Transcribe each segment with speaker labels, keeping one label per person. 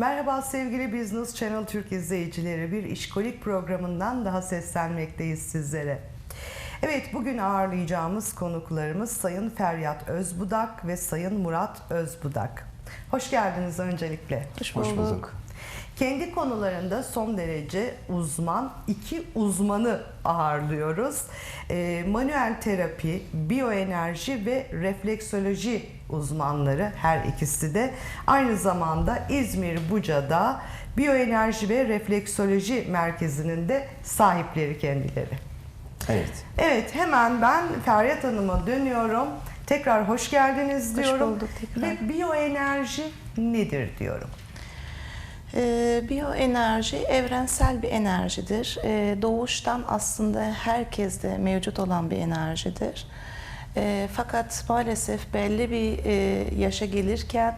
Speaker 1: Merhaba sevgili Business Channel Türk izleyicileri. Bir işkolik programından daha seslenmekteyiz sizlere. Evet bugün ağırlayacağımız konuklarımız Sayın Feryat Özbudak ve Sayın Murat Özbudak. Hoş geldiniz öncelikle.
Speaker 2: Hoş
Speaker 3: Hoş
Speaker 2: bulduk.
Speaker 1: Kendi konularında son derece uzman iki uzmanı ağırlıyoruz. Ee, manuel terapi, biyoenerji ve refleksoloji uzmanları her ikisi de. Aynı zamanda İzmir Buca'da biyoenerji ve refleksoloji merkezinin de sahipleri kendileri.
Speaker 3: Evet.
Speaker 1: Evet hemen ben Feryat Hanım'a dönüyorum. Tekrar hoş geldiniz
Speaker 2: Hoş
Speaker 1: diyorum.
Speaker 2: bulduk tekrar.
Speaker 1: Ve biyoenerji nedir diyorum.
Speaker 2: Ee, biyoenerji evrensel bir enerjidir. Ee, doğuştan aslında herkeste mevcut olan bir enerjidir. Ee, fakat maalesef belli bir e, yaşa gelirken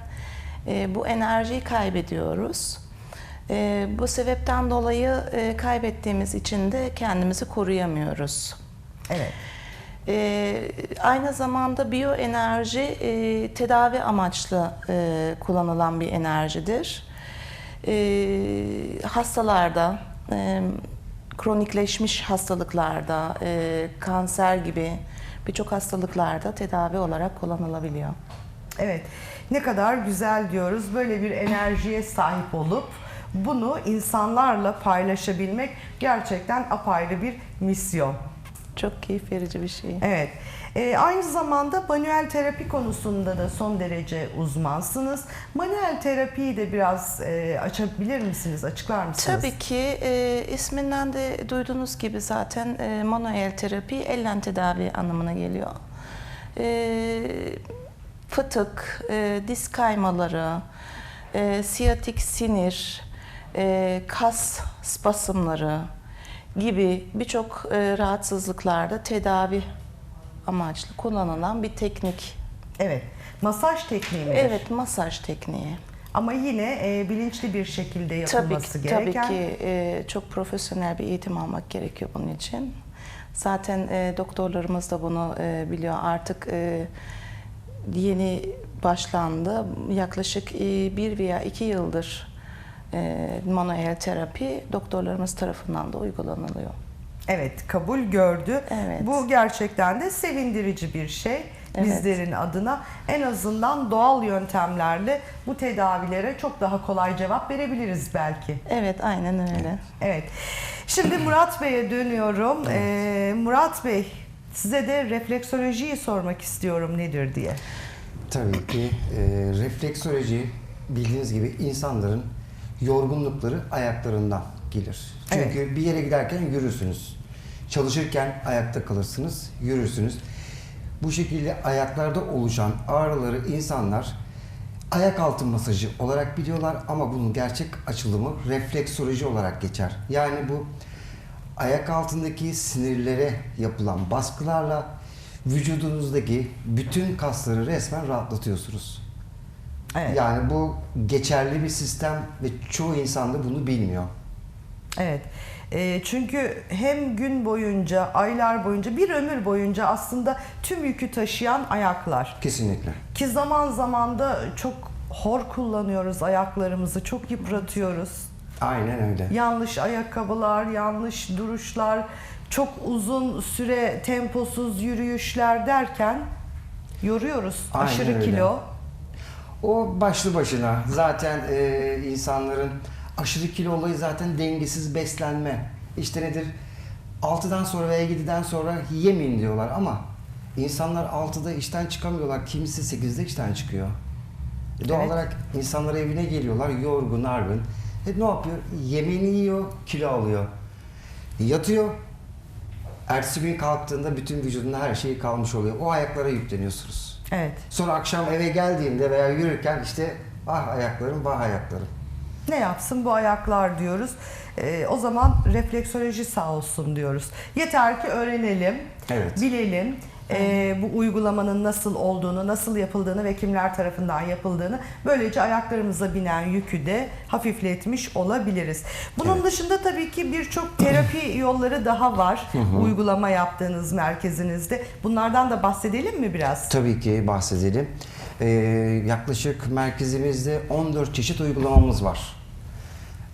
Speaker 2: e, bu enerjiyi kaybediyoruz. E, bu sebepten dolayı e, kaybettiğimiz için de kendimizi koruyamıyoruz.
Speaker 1: Evet.
Speaker 2: Aynı zamanda biyoenerji e, tedavi amaçlı e, kullanılan bir enerjidir. E, hastalarda, e, kronikleşmiş hastalıklarda, e, kanser gibi birçok hastalıklarda tedavi olarak kullanılabiliyor.
Speaker 1: Evet. Ne kadar güzel diyoruz. Böyle bir enerjiye sahip olup bunu insanlarla paylaşabilmek gerçekten apayrı bir misyon.
Speaker 2: Çok keyif verici bir şey.
Speaker 1: Evet. Ee, aynı zamanda manuel terapi konusunda da son derece uzmansınız. Manuel terapiyi de biraz e, açabilir misiniz, açıklar mısınız?
Speaker 2: Tabii ki e, isminden de duyduğunuz gibi zaten e, manuel terapi ellen tedavi anlamına geliyor. E, fıtık, e, diz kaymaları, e, siyatik sinir, e, kas spasmları gibi birçok e, rahatsızlıklarda tedavi amaçlı kullanılan bir teknik.
Speaker 1: Evet. Masaj tekniği midir?
Speaker 2: Evet, masaj tekniği.
Speaker 1: Ama yine e, bilinçli bir şekilde
Speaker 2: Tabii
Speaker 1: yapılması
Speaker 2: ki,
Speaker 1: gereken.
Speaker 2: tabii ki e, çok profesyonel bir eğitim almak gerekiyor bunun için. Zaten e, doktorlarımız da bunu e, biliyor. Artık e, yeni başlandı. Yaklaşık e, bir veya iki yıldır e, manuel terapi doktorlarımız tarafından da uygulanılıyor.
Speaker 1: Evet, kabul gördü.
Speaker 2: Evet.
Speaker 1: Bu gerçekten de sevindirici bir şey
Speaker 2: Evet.
Speaker 1: bizlerin adına. En azından doğal yöntemlerle bu tedavilere çok daha kolay cevap verebiliriz belki.
Speaker 2: Evet, aynen öyle.
Speaker 1: Evet. Şimdi Murat Bey'e dönüyorum. Ee, Murat Bey, size de refleksolojiyi sormak istiyorum nedir diye.
Speaker 3: Tabii ki e, refleksoloji bildiğiniz gibi insanların yorgunlukları ayaklarından gelir. Çünkü bir yere giderken yürürsünüz. Çalışırken ayakta kalırsınız, yürürsünüz. Bu şekilde ayaklarda oluşan ağrıları insanlar ayak altı masajı olarak biliyorlar ama bunun gerçek açılımı refleksoloji olarak geçer. Yani bu ayak altındaki sinirlere yapılan baskılarla vücudunuzdaki bütün kasları resmen rahatlatıyorsunuz.
Speaker 1: Evet.
Speaker 3: Yani bu geçerli bir sistem ve çoğu insan da bunu bilmiyor.
Speaker 1: Evet. Ee, çünkü hem gün boyunca, aylar boyunca, bir ömür boyunca aslında tüm yükü taşıyan ayaklar.
Speaker 3: Kesinlikle.
Speaker 1: Ki zaman zaman da çok hor kullanıyoruz ayaklarımızı, çok yıpratıyoruz.
Speaker 3: Aynen öyle.
Speaker 1: Yanlış ayakkabılar, yanlış duruşlar, çok uzun süre temposuz yürüyüşler derken yoruyoruz.
Speaker 3: Aynen
Speaker 1: Aşırı
Speaker 3: öyle.
Speaker 1: kilo.
Speaker 3: O başlı başına zaten e, insanların aşırı kilo olayı zaten dengesiz beslenme. İşte nedir? 6'dan sonra veya 7'den sonra yemeyin diyorlar ama insanlar 6'da işten çıkamıyorlar. Kimisi 8'de işten çıkıyor. E, Doğal
Speaker 1: Evet.
Speaker 3: olarak insanlar evine geliyorlar yorgun, argın. E ne yapıyor? Yemeğini yiyor, kilo alıyor. Yatıyor. Ertesi gün kalktığında bütün vücudunda her şey kalmış oluyor. O ayaklara yükleniyorsunuz.
Speaker 1: Evet.
Speaker 3: Sonra akşam eve geldiğimde veya yürürken işte ah ayaklarım, vah ayaklarım.
Speaker 1: Ne yapsın bu ayaklar diyoruz. Ee, o zaman refleksoloji sağ olsun diyoruz. Yeter ki öğrenelim,
Speaker 3: Evet.
Speaker 1: bilelim. Ee, bu uygulamanın nasıl olduğunu, nasıl yapıldığını ve kimler tarafından yapıldığını böylece ayaklarımıza binen yükü de hafifletmiş olabiliriz. Bunun
Speaker 3: Evet.
Speaker 1: dışında tabii ki birçok terapi yolları daha var. Uygulama yaptığınız merkezinizde. Bunlardan da bahsedelim mi biraz?
Speaker 3: Tabii ki bahsedelim. Ee, yaklaşık merkezimizde 14 çeşit uygulamamız var.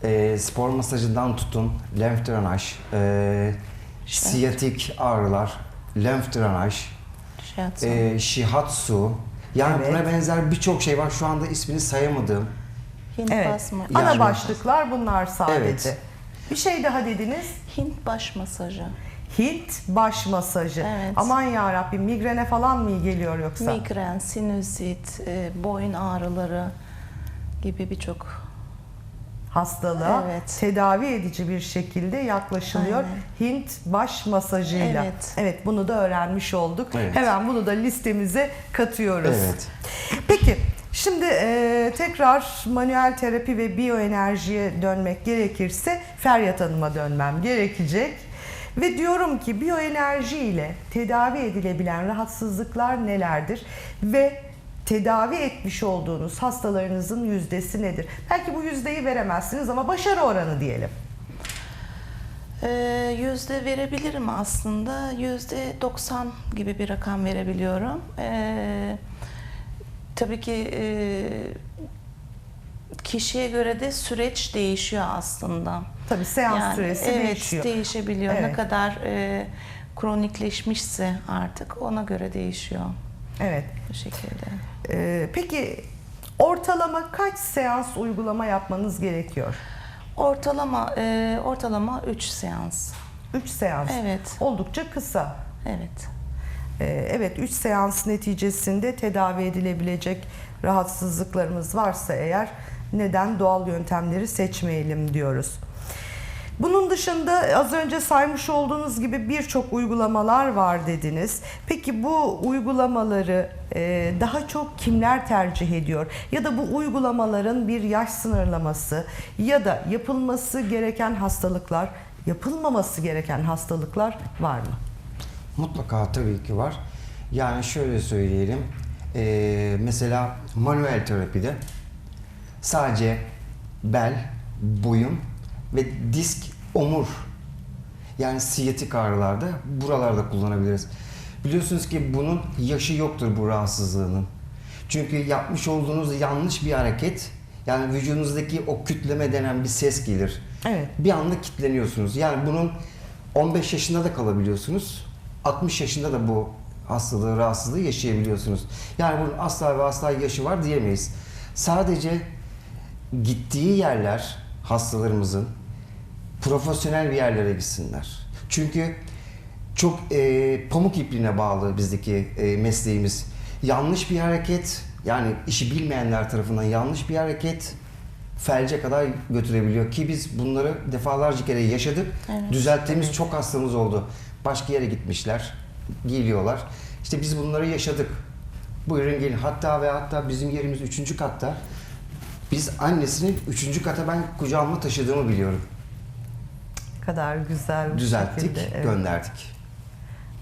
Speaker 3: Ee, spor masajından tutun, lenf drenaj, e, siyatik ağrılar, lenf drenaj,
Speaker 2: Shiatsu.
Speaker 3: e, shihatsu. Yani
Speaker 1: Evet.
Speaker 3: buna benzer birçok şey var. Şu anda ismini sayamadığım.
Speaker 2: Hint
Speaker 1: Evet.
Speaker 2: basma.
Speaker 1: Ana
Speaker 3: Yani-
Speaker 1: başlıklar bunlar sadece.
Speaker 3: Evet.
Speaker 1: Bir şey daha dediniz.
Speaker 2: Hint baş masajı.
Speaker 1: Hint baş masajı.
Speaker 2: Evet.
Speaker 1: Aman ya Rabbim migrene falan mı iyi geliyor yoksa?
Speaker 2: Migren, sinüzit, e, boyun ağrıları gibi birçok
Speaker 1: hastalığa
Speaker 2: Evet.
Speaker 1: tedavi edici bir şekilde yaklaşılıyor.
Speaker 2: Aynen.
Speaker 1: Hint baş masajıyla.
Speaker 2: Evet.
Speaker 1: bunu da öğrenmiş olduk.
Speaker 3: Evet.
Speaker 1: Hemen bunu da listemize katıyoruz.
Speaker 3: Evet.
Speaker 1: Peki şimdi e, tekrar manuel terapi ve biyoenerjiye dönmek gerekirse Feryat Hanım'a dönmem gerekecek. Ve diyorum ki biyoenerji ile tedavi edilebilen rahatsızlıklar nelerdir ve tedavi etmiş olduğunuz hastalarınızın yüzdesi nedir? Belki bu yüzdeyi veremezsiniz ama başarı oranı diyelim.
Speaker 2: e, yüzde verebilirim aslında. Yüzde 90 gibi bir rakam verebiliyorum. E, tabii ki e, kişiye göre de süreç değişiyor aslında.
Speaker 1: Tabii seans
Speaker 2: Yani
Speaker 1: süresi
Speaker 2: evet,
Speaker 1: değişiyor.
Speaker 2: değişebiliyor.
Speaker 1: Evet.
Speaker 2: Ne kadar e, kronikleşmişse artık ona göre değişiyor
Speaker 1: Evet.
Speaker 2: bu şekilde.
Speaker 1: Ee, peki ortalama kaç seans uygulama yapmanız gerekiyor?
Speaker 2: Ortalama e, ortalama 3 seans.
Speaker 1: 3 seans.
Speaker 2: Evet.
Speaker 1: Oldukça kısa.
Speaker 2: Evet.
Speaker 1: Ee, Evet 3 seans neticesinde tedavi edilebilecek rahatsızlıklarımız varsa eğer neden doğal yöntemleri seçmeyelim diyoruz. Bunun dışında az önce saymış olduğunuz gibi birçok uygulamalar var dediniz. Peki bu uygulamaları e, daha çok kimler tercih ediyor? Ya da bu uygulamaların bir yaş sınırlaması ya da yapılması gereken hastalıklar, yapılmaması gereken hastalıklar var mı?
Speaker 3: Mutlaka tabii ki var. Yani şöyle söyleyelim. Ee, mesela manuel terapide sadece bel, boyun ve disk, omur yani siyatik ağrılarda buralarda kullanabiliriz. Biliyorsunuz ki bunun yaşı yoktur bu rahatsızlığının. Çünkü yapmış olduğunuz yanlış bir hareket yani vücudunuzdaki o kütleme denen bir ses gelir.
Speaker 1: Evet.
Speaker 3: Bir anda kitleniyorsunuz. Yani bunun 15 yaşında da kalabiliyorsunuz. 60 yaşında da bu hastalığı, rahatsızlığı yaşayabiliyorsunuz. Yani bunun asla ve asla yaşı var diyemeyiz. Sadece gittiği yerler hastalarımızın profesyonel bir yerlere gitsinler. Çünkü çok e, pamuk ipliğine bağlı bizdeki e, mesleğimiz. Yanlış bir hareket yani işi bilmeyenler tarafından yanlış bir hareket felce kadar götürebiliyor ki biz bunları defalarca kere yaşadık.
Speaker 2: Evet.
Speaker 3: Düzelttiğimiz çok hastamız oldu. Başka yere gitmişler, geliyorlar. İşte biz bunları yaşadık. Buyurun gelin. Hatta ve hatta bizim yerimiz üçüncü katta. Biz annesini üçüncü kata ben kucağıma taşıdığımı biliyorum.
Speaker 1: Kadar güzel bir
Speaker 3: Düzelttik,
Speaker 1: şekilde, evet.
Speaker 3: gönderdik.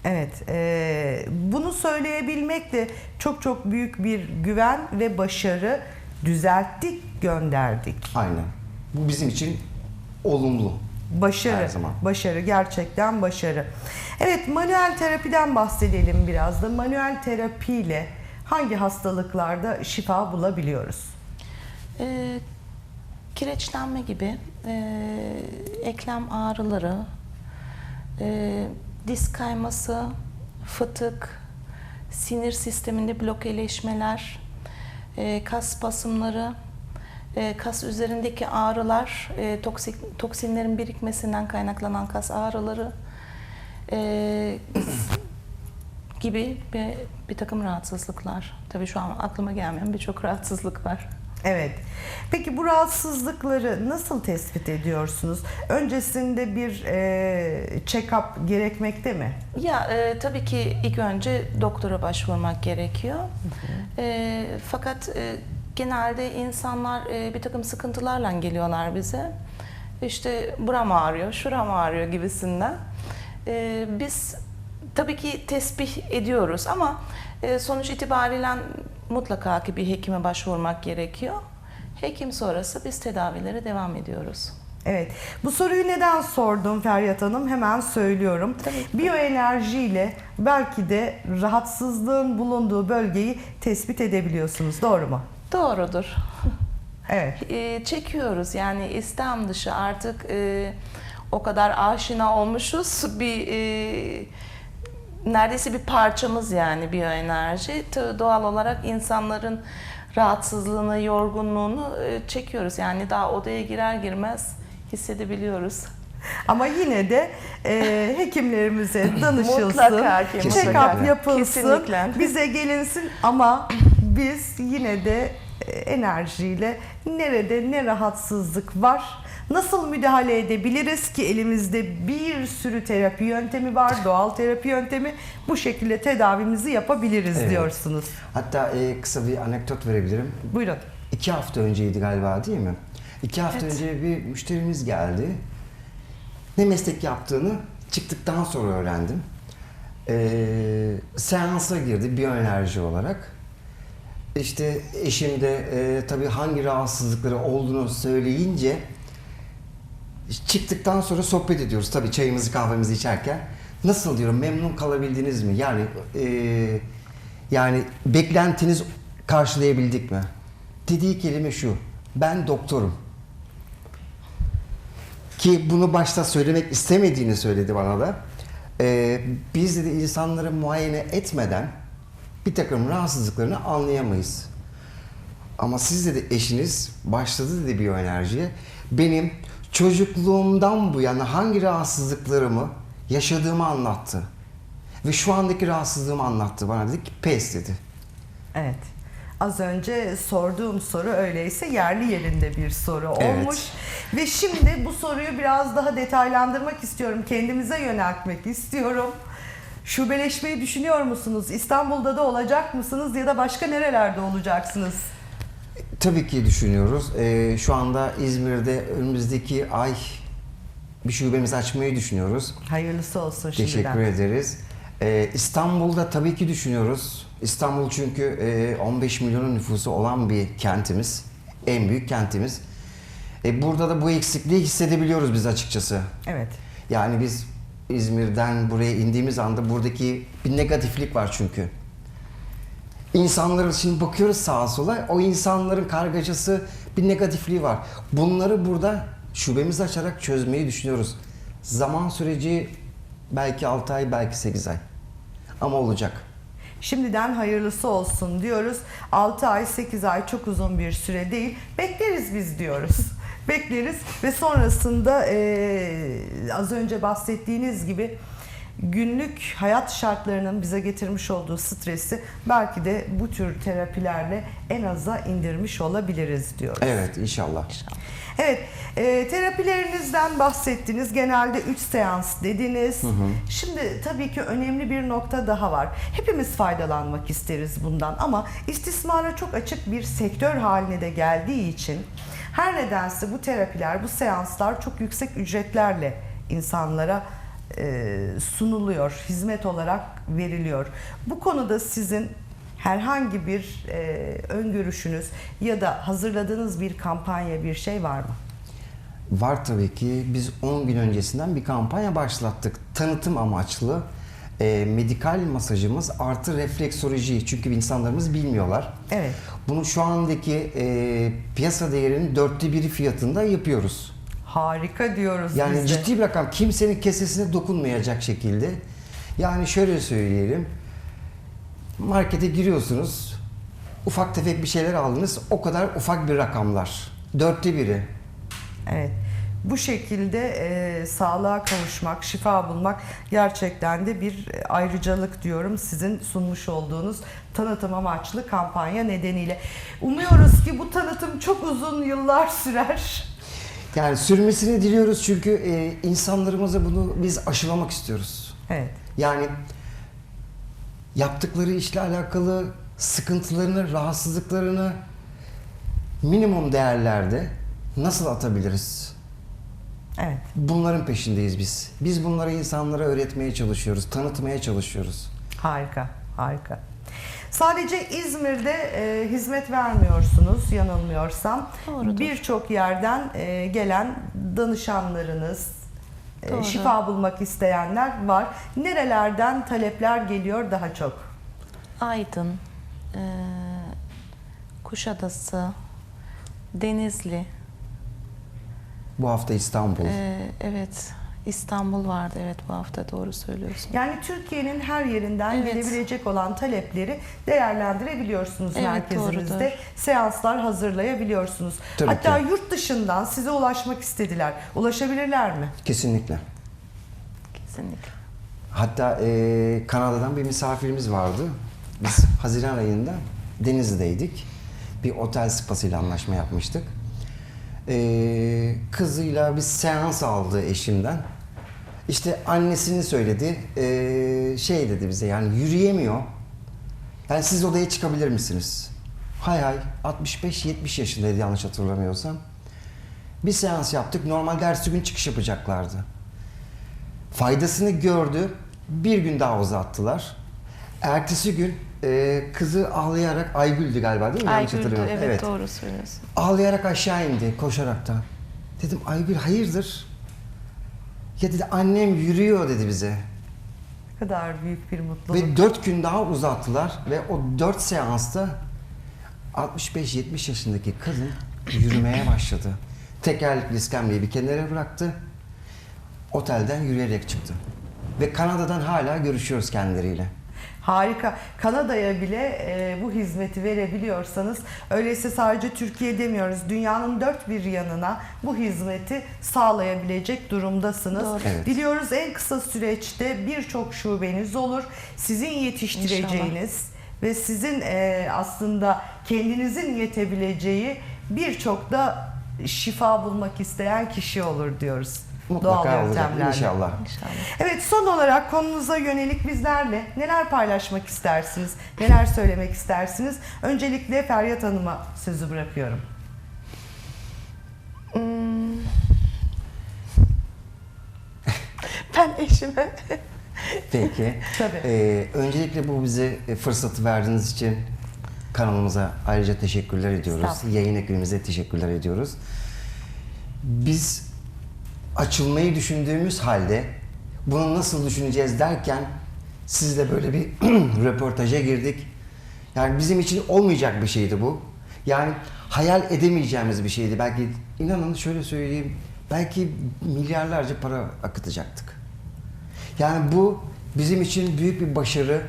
Speaker 1: Evet, e, bunu söyleyebilmek de çok çok büyük bir güven ve başarı. Düzelttik, gönderdik.
Speaker 3: Aynen. Bu bizim için olumlu.
Speaker 1: Başarı,
Speaker 3: Her zaman.
Speaker 1: başarı gerçekten başarı. Evet, manuel terapiden bahsedelim biraz da. Manuel terapiyle hangi hastalıklarda şifa bulabiliyoruz?
Speaker 2: E, kireçlenme gibi, e, eklem ağrıları, e, disk kayması, fıtık, sinir sisteminde blokeleşmeler, e, kas spasmları, e, kas üzerindeki ağrılar, e, toksik, toksinlerin birikmesinden kaynaklanan kas ağrıları e, gibi bir, bir takım rahatsızlıklar. Tabii şu an aklıma gelmeyen birçok rahatsızlık var.
Speaker 1: Evet. Peki bu rahatsızlıkları nasıl tespit ediyorsunuz? Öncesinde bir e, check-up gerekmekte mi?
Speaker 2: Ya e, tabii ki ilk önce doktora başvurmak gerekiyor. E, fakat e, genelde insanlar e, bir takım sıkıntılarla geliyorlar bize. İşte buram ağrıyor, şuram ağrıyor gibisinden. E, biz tabii ki tesbih ediyoruz ama e, sonuç itibariyle mutlaka ki bir hekime başvurmak gerekiyor. Hekim sonrası biz tedavilere devam ediyoruz.
Speaker 1: Evet. Bu soruyu neden sordum Feryat Hanım? Hemen söylüyorum. Biyoenerjiyle belki de rahatsızlığın bulunduğu bölgeyi tespit edebiliyorsunuz. Doğru mu?
Speaker 2: Doğrudur.
Speaker 1: Evet.
Speaker 2: E, çekiyoruz yani istem dışı artık e, o kadar aşina olmuşuz bir e, neredeyse bir parçamız yani biyoenerji doğal olarak insanların rahatsızlığını yorgunluğunu e, çekiyoruz yani daha odaya girer girmez hissedebiliyoruz.
Speaker 1: Ama yine de e, hekimlerimize danışılsın.
Speaker 2: Mutlaka
Speaker 1: Check-up yapılsın.
Speaker 2: Kesinlikle.
Speaker 1: Bize gelinsin ama biz yine de e, enerjiyle nerede ne rahatsızlık var Nasıl müdahale edebiliriz ki elimizde bir sürü terapi yöntemi var, doğal terapi yöntemi. Bu şekilde tedavimizi yapabiliriz
Speaker 3: Evet.
Speaker 1: diyorsunuz.
Speaker 3: Hatta e, kısa bir anekdot verebilirim.
Speaker 1: Buyurun.
Speaker 3: İki hafta önceydi galiba değil mi? İki hafta
Speaker 2: Evet.
Speaker 3: önce bir müşterimiz geldi. Ne meslek yaptığını çıktıktan sonra öğrendim. Ee, seansa girdi biyoenerji olarak. İşte eşim de e, tabii hangi rahatsızlıkları olduğunu söyleyince çıktıktan sonra sohbet ediyoruz tabii çayımızı kahvemizi içerken. Nasıl diyorum memnun kalabildiniz mi? Yani e, yani beklentiniz karşılayabildik mi? Dediği kelime şu. Ben doktorum. Ki bunu başta söylemek istemediğini söyledi bana da. Ee, biz de insanları muayene etmeden bir takım rahatsızlıklarını anlayamayız. Ama siz dedi eşiniz başladı dedi biyoenerjiye. Benim çocukluğumdan bu yana hangi rahatsızlıklarımı yaşadığımı anlattı. Ve şu andaki rahatsızlığımı anlattı bana dedi ki pes dedi.
Speaker 1: Evet. Az önce sorduğum soru öyleyse yerli yerinde bir soru
Speaker 3: Evet.
Speaker 1: olmuş. Ve şimdi bu soruyu biraz daha detaylandırmak istiyorum. Kendimize yöneltmek istiyorum. Şubeleşmeyi düşünüyor musunuz? İstanbul'da da olacak mısınız ya da başka nerelerde olacaksınız?
Speaker 3: Tabii ki düşünüyoruz. Ee, şu anda İzmir'de önümüzdeki ay bir şubemizi açmayı düşünüyoruz.
Speaker 1: Hayırlısı olsun şimdiden.
Speaker 3: Teşekkür ederiz. Ee, İstanbul'da tabii ki düşünüyoruz. İstanbul çünkü e, 15 milyonun nüfusu olan bir kentimiz. En büyük kentimiz. E, burada da bu eksikliği hissedebiliyoruz biz açıkçası.
Speaker 1: Evet.
Speaker 3: Yani biz İzmir'den buraya indiğimiz anda buradaki bir negatiflik var çünkü. İnsanların şimdi bakıyoruz sağa sola o insanların kargaşası bir negatifliği var. Bunları burada şubemizi açarak çözmeyi düşünüyoruz. Zaman süreci belki 6 ay belki 8 ay. Ama olacak.
Speaker 1: Şimdiden hayırlısı olsun diyoruz. 6 ay 8 ay çok uzun bir süre değil. Bekleriz biz diyoruz. Bekleriz ve sonrasında eee, az önce bahsettiğiniz gibi günlük hayat şartlarının bize getirmiş olduğu stresi belki de bu tür terapilerle en aza indirmiş olabiliriz diyoruz.
Speaker 3: Evet inşallah.
Speaker 1: Evet, e, terapilerinizden bahsettiniz. Genelde 3 seans dediniz. Şimdi tabii ki önemli bir nokta daha var. Hepimiz faydalanmak isteriz bundan ama istismara çok açık bir sektör haline de geldiği için her nedense bu terapiler, bu seanslar çok yüksek ücretlerle insanlara sunuluyor, hizmet olarak veriliyor. Bu konuda sizin herhangi bir e, öngörüşünüz ya da hazırladığınız bir kampanya bir şey var mı?
Speaker 3: Var tabii ki. Biz 10 gün öncesinden bir kampanya başlattık. Tanıtım amaçlı e, medikal masajımız artı refleksoloji. Çünkü insanlarımız bilmiyorlar.
Speaker 1: Evet.
Speaker 3: Bunu şu andaki e, piyasa değerinin dörtte biri fiyatında yapıyoruz.
Speaker 1: Harika diyoruz
Speaker 3: Yani
Speaker 1: biz de.
Speaker 3: ciddi bir rakam. Kimsenin kesesine dokunmayacak şekilde. Yani şöyle söyleyelim. Markete giriyorsunuz. Ufak tefek bir şeyler aldınız. O kadar ufak bir rakamlar. Dörtte biri.
Speaker 1: Evet. Bu şekilde e, sağlığa kavuşmak, şifa bulmak gerçekten de bir e, ayrıcalık diyorum sizin sunmuş olduğunuz tanıtım amaçlı kampanya nedeniyle. Umuyoruz ki bu tanıtım çok uzun yıllar sürer.
Speaker 3: Yani sürmesini diliyoruz çünkü e, insanlarımıza bunu biz aşılamak istiyoruz.
Speaker 1: Evet.
Speaker 3: Yani yaptıkları işle alakalı sıkıntılarını, rahatsızlıklarını minimum değerlerde nasıl atabiliriz?
Speaker 1: Evet.
Speaker 3: Bunların peşindeyiz biz. Biz bunları insanlara öğretmeye çalışıyoruz, tanıtmaya çalışıyoruz.
Speaker 1: Harika, harika. Sadece İzmir'de e, hizmet vermiyorsunuz yanılmıyorsam.
Speaker 2: Doğrudur.
Speaker 1: Birçok yerden e, gelen danışanlarınız, e,
Speaker 2: Doğru.
Speaker 1: şifa bulmak isteyenler var. Nerelerden talepler geliyor daha çok?
Speaker 2: Aydın, e, Kuşadası, Denizli,
Speaker 3: Bu hafta İstanbul.
Speaker 2: e, evet İstanbul vardı evet bu hafta doğru söylüyorsun.
Speaker 1: Yani Türkiye'nin her yerinden
Speaker 2: Evet.
Speaker 1: gelebilecek olan talepleri değerlendirebiliyorsunuz
Speaker 2: Evet,
Speaker 1: merkezimizde.
Speaker 2: doğrudur.
Speaker 1: Seanslar hazırlayabiliyorsunuz.
Speaker 3: Tabii
Speaker 1: Hatta
Speaker 3: ki.
Speaker 1: yurt dışından size ulaşmak istediler. Ulaşabilirler mi?
Speaker 3: Kesinlikle.
Speaker 2: Kesinlikle.
Speaker 3: Hatta e, Kanada'dan bir misafirimiz vardı. Biz Haziran ayında Denizli'deydik. Bir otel spasıyla anlaşma yapmıştık. E, kızıyla bir seans aldı eşimden. İşte annesini söyledi. E, şey dedi bize yani yürüyemiyor. Yani siz odaya çıkabilir misiniz? Hay hay 65-70 yaşındaydı yanlış hatırlamıyorsam. Bir seans yaptık. Normalde ertesi gün çıkış yapacaklardı. Faydasını gördü. Bir gün daha uzattılar. Ertesi gün e, kızı ağlayarak Aygül'dü galiba değil mi? Yanlış
Speaker 2: Aygül'dü
Speaker 3: hatırlamıyorum.
Speaker 2: evet, doğru söylüyorsun.
Speaker 3: Ağlayarak aşağı indi koşaraktan. Dedim Aygül hayırdır? Ya dedi annem yürüyor dedi bize.
Speaker 1: Ne kadar büyük bir mutluluk.
Speaker 3: Ve dört gün daha uzattılar ve o dört seansta 65-70 yaşındaki kadın yürümeye başladı. Tekerlekli iskemleyi bir kenara bıraktı. Otelden yürüyerek çıktı. Ve Kanada'dan hala görüşüyoruz kendileriyle.
Speaker 1: Harika. Kanada'ya bile e, bu hizmeti verebiliyorsanız öyleyse sadece Türkiye demiyoruz. Dünyanın dört bir yanına bu hizmeti sağlayabilecek durumdasınız.
Speaker 2: Doğru.
Speaker 3: Evet.
Speaker 1: Diliyoruz en kısa süreçte birçok şubeniz olur. Sizin yetiştireceğiniz ve sizin e, aslında kendinizin yetebileceği birçok da şifa bulmak isteyen kişi olur diyoruz.
Speaker 3: Mutlaka
Speaker 1: Doğal
Speaker 3: olacak
Speaker 1: yöntemlerle.
Speaker 3: inşallah.
Speaker 2: İnşallah.
Speaker 1: Evet son olarak konunuza yönelik bizlerle neler paylaşmak istersiniz? Neler söylemek istersiniz? Öncelikle Feryat Hanım'a sözü bırakıyorum.
Speaker 2: Hmm. Ben eşime
Speaker 3: Peki.
Speaker 1: Tabii.
Speaker 3: Ee, öncelikle bu bize e, fırsatı verdiğiniz için kanalımıza ayrıca teşekkürler ediyoruz. Yayın ekibimize teşekkürler ediyoruz. Biz açılmayı düşündüğümüz halde bunu nasıl düşüneceğiz derken sizle böyle bir röportaja girdik. Yani bizim için olmayacak bir şeydi bu. Yani hayal edemeyeceğimiz bir şeydi. Belki inanın şöyle söyleyeyim. Belki milyarlarca para akıtacaktık. Yani bu bizim için büyük bir başarı.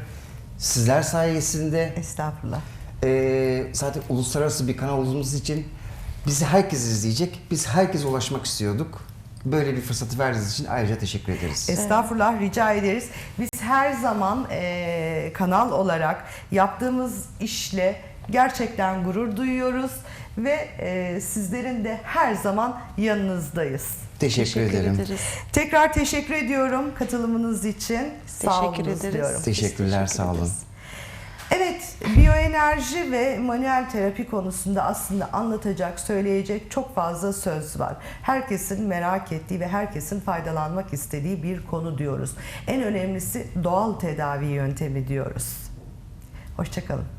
Speaker 3: Sizler sayesinde
Speaker 1: Estağfurullah.
Speaker 3: ee, zaten uluslararası bir kanal olduğumuz için bizi herkes izleyecek. Biz herkese ulaşmak istiyorduk. Böyle bir fırsatı verdiğiniz için ayrıca teşekkür ederiz.
Speaker 1: Estağfurullah rica ederiz. Biz her zaman eee, kanal olarak yaptığımız işle gerçekten gurur duyuyoruz ve eee, sizlerin de her zaman yanınızdayız.
Speaker 3: Teşekkür, ederim.
Speaker 2: ederiz.
Speaker 1: Tekrar teşekkür ediyorum katılımınız için. Sağ
Speaker 2: Teşekkür
Speaker 1: olunuz
Speaker 2: ederiz.
Speaker 1: diyorum.
Speaker 3: Teşekkürler,
Speaker 2: Biz teşekkür
Speaker 3: sağ olun.
Speaker 2: ederiz.
Speaker 1: Evet, biyoenerji ve manuel terapi konusunda aslında anlatacak, söyleyecek çok fazla söz var. Herkesin merak ettiği ve herkesin faydalanmak istediği bir konu diyoruz. En önemlisi doğal tedavi yöntemi diyoruz. Hoşçakalın.